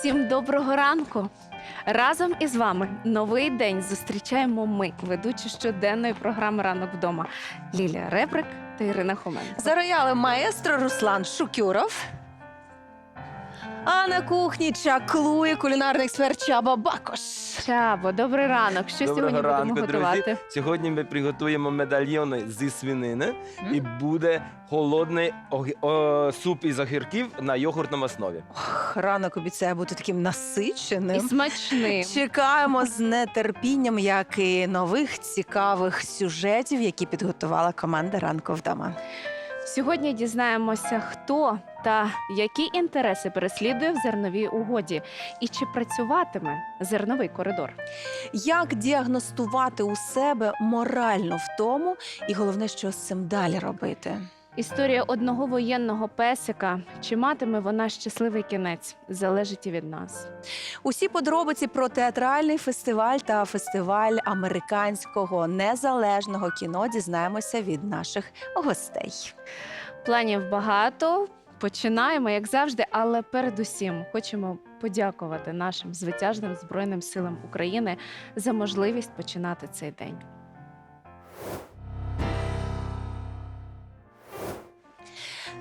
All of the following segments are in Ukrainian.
Усім доброго ранку! Разом із вами новий день зустрічаємо ми, ведучі щоденної програми Ранок вдома Лілія Ребрик та Ірина Хоменко. За роялем маестро Руслан Шукюров. А на кухні чаклує кулінарний експерт Чаба Бакош. Чабо, добрий ранок. Що Доброго сьогодні ранку, будемо друзі. готувати? Сьогодні ми приготуємо медальйони зі свинини і буде холодний огі- о, суп із огірків на йогуртному основі. Ох, ранок обіцяє бути таким І насиченим. смачним. Чекаємо з нетерпінням, як і нових цікавих сюжетів, які підготувала команда ранку вдома. Сьогодні дізнаємося, хто та які інтереси переслідує в зерновій угоді, і чи працюватиме зерновий коридор. Як діагностувати у себе моральну втому, і головне, що з цим далі робити. Історія одного воєнного песика. Чи матиме вона щасливий кінець, залежить і від нас. Усі подробиці про театральний фестиваль та фестиваль американського незалежного кіно дізнаємося від наших гостей. Планів багато. Починаємо, як завжди, але передусім хочемо подякувати нашим звитяжним збройним силам України за можливість починати цей день.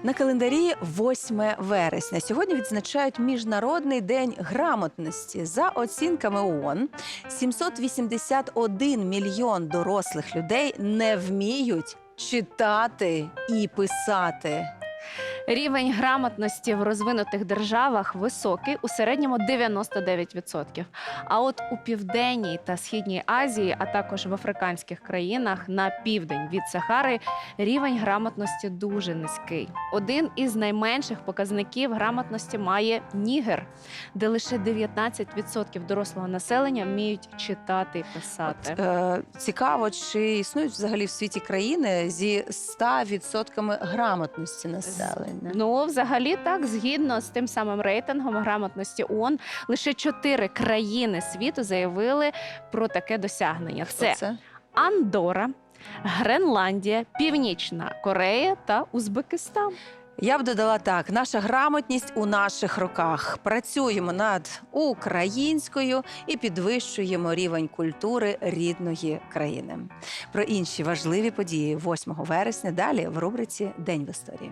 На календарі 8 вересня. Сьогодні відзначають Міжнародний день грамотності. За оцінками ООН, 781 мільйон дорослих людей не вміють читати і писати. Рівень грамотності в розвинутих державах високий, у середньому 99%. А от у південній та східній Азії, а також в африканських країнах на південь від Сахари, рівень грамотності дуже низький. Один із найменших показників грамотності має Нігер, де лише 19% дорослого населення вміють читати і писати. Е, цікаво, чи існують взагалі в світі країни зі 100% грамотності населення. Ну, взагалі, так, згідно з тим самим рейтингом грамотності ООН, лише чотири країни світу заявили про таке досягнення: це це? Андора, Гренландія, Північна Корея та Узбекистан. Я б додала так: наша грамотність у наших руках. Працюємо над українською і підвищуємо рівень культури рідної країни. Про інші важливі події 8 вересня далі в рубриці День в історії.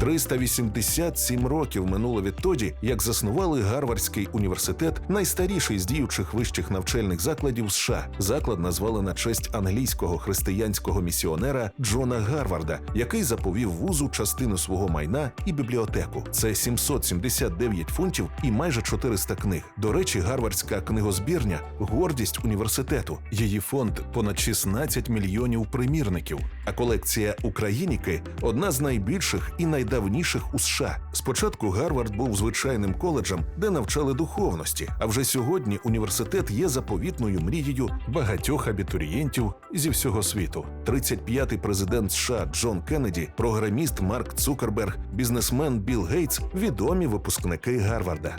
387 років минуло відтоді, як заснували Гарвардський університет, найстаріший з діючих вищих навчальних закладів США. Заклад назвали на честь англійського християнського місіонера Джона Гарварда, який заповів вузу частину свого майна і бібліотеку. Це 779 фунтів і майже 400 книг. До речі, гарвардська книгозбірня гордість університету. Її фонд понад 16 мільйонів примірників. А колекція Україніки одна з найбільших і найдавніших у США. Спочатку Гарвард був звичайним коледжем, де навчали духовності. А вже сьогодні університет є заповітною мрією багатьох абітурієнтів зі всього світу. 35-й президент США Джон Кеннеді, програміст Марк Цукерберг, бізнесмен Білл Гейтс відомі випускники Гарварда.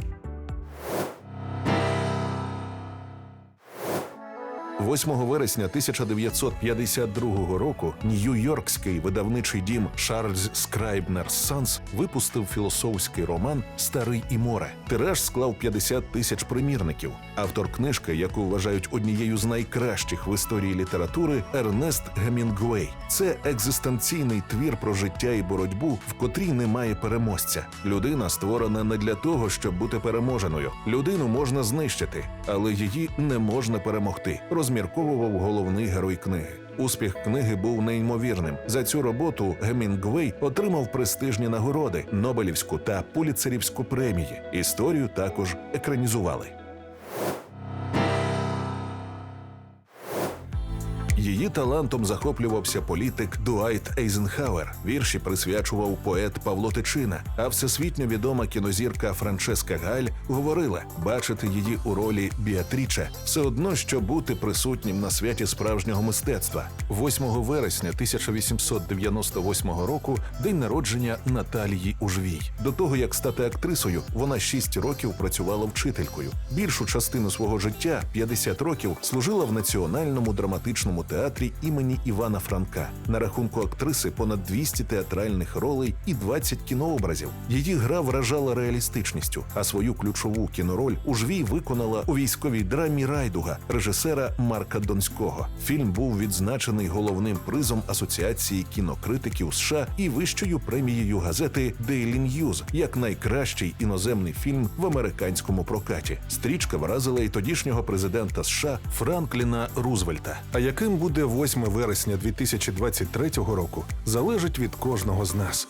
8 вересня 1952 року Нью-Йоркський видавничий дім Шарльз Скрайбнер Санс випустив філософський роман Старий і море. Тираж склав 50 тисяч примірників. Автор книжки, яку вважають однією з найкращих в історії літератури, Ернест Гемінгуей. Це екзистенційний твір про життя і боротьбу, в котрій немає переможця. Людина створена не для того, щоб бути переможеною. Людину можна знищити, але її не можна перемогти. Розмірковував головний герой книги. Успіх книги був неймовірним. За цю роботу Гемінгвей отримав престижні нагороди Нобелівську та Пуліцерівську премії. Історію також екранізували. Її талантом захоплювався політик Дуайт Ейзенхауер. Вірші присвячував поет Павло Тичина. А всесвітньо відома кінозірка Франческа Галь говорила: бачити її у ролі Біатріче все одно, що бути присутнім на святі справжнього мистецтва. 8 вересня 1898 року день народження Наталії Ужвій. До того як стати актрисою, вона 6 років працювала вчителькою. Більшу частину свого життя 50 років служила в національному драматичному театрі імені Івана Франка. На рахунку актриси понад 200 театральних ролей і 20 кінообразів. Її гра вражала реалістичністю, а свою ключову кінороль у жвій виконала у військовій драмі Райдуга режисера Марка Донського. Фільм був відзначений головним призом Асоціації кінокритиків США і вищою премією газети Daily News як найкращий іноземний фільм в американському прокаті. Стрічка вразила й тодішнього президента США Франкліна Рузвельта. А яким буде 8 вересня 2023 року, залежить від кожного з нас.